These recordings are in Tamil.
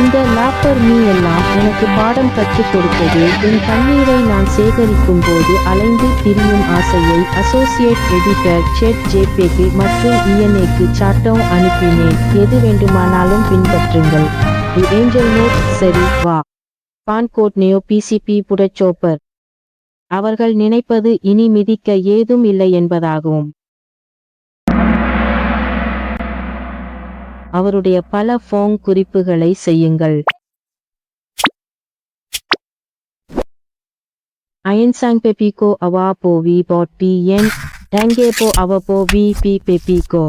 இந்த லாப்பர் மீ எல்லாம் எனக்கு பாடம் கற்றுக் கொடுத்தது. என் கண்ணீரை நான் சேகரிக்கும் போது அலைந்து திரியும் ஆசையை அசோசியேட் எடிட்டர் செட் ஜேபேக்கு மற்றும் இஎன்ஏக்கு சாட்டம் அனுப்பினேன். எது வேண்டுமானாலும் பின்பற்றுங்கள். தி ஏஞ்சல் நோட் சரி வா. பான்கோட் நியோ பிசிபி புடச்சோப்பர் அவர்கள் நினைப்பது இனி மிதிக்க ஏதும் இல்லை என்பதாகும். அவருடைய பல ஃபோங் குறிப்புகளை செய்யுங்கள். அயன்சாங் பெபிகோ அவா போ வி பாட் பி என் டங்கே போ அவ போ வி பி பெபிகோ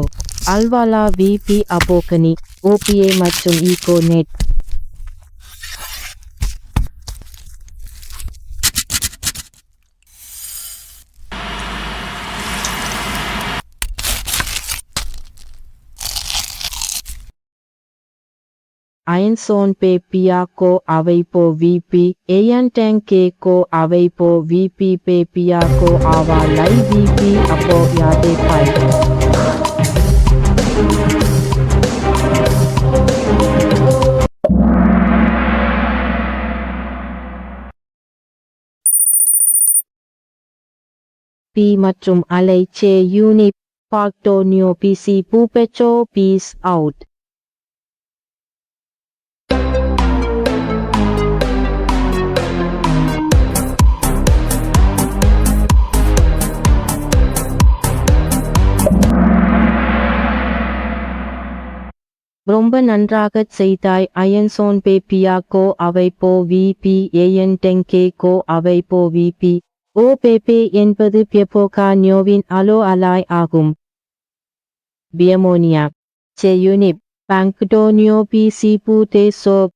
அல்வாலா வி பி அபோகனி ஓபிஏ மற்றும் ஈகோ நெட். அயன்சோன் பே பியாக்கோ அவை போ விபி ஏயன் கேக்கோ கே கோ அவை போ விபி பே பியாக்கோ ஆவா லை விபி அப்போ யாதே பாய். பி மற்றும் அலை சே யூனி பாக்டோ நியோ பிசி பூபெச்சோ பீஸ் அவுட். ரொம்ப நன்றாகச் செய்தாய் அயன்சோன் பே பியாக்கோ அவை போ விபி ஏஎன் டெங்கே கோ அவை போ விபி ஓ பேபே என்பது பியபோகா நியோவின் அலோ அலாய் ஆகும். பியமோனியா. செயுனிப் பாங்க்டோனியோ பி சிபு டே சோப்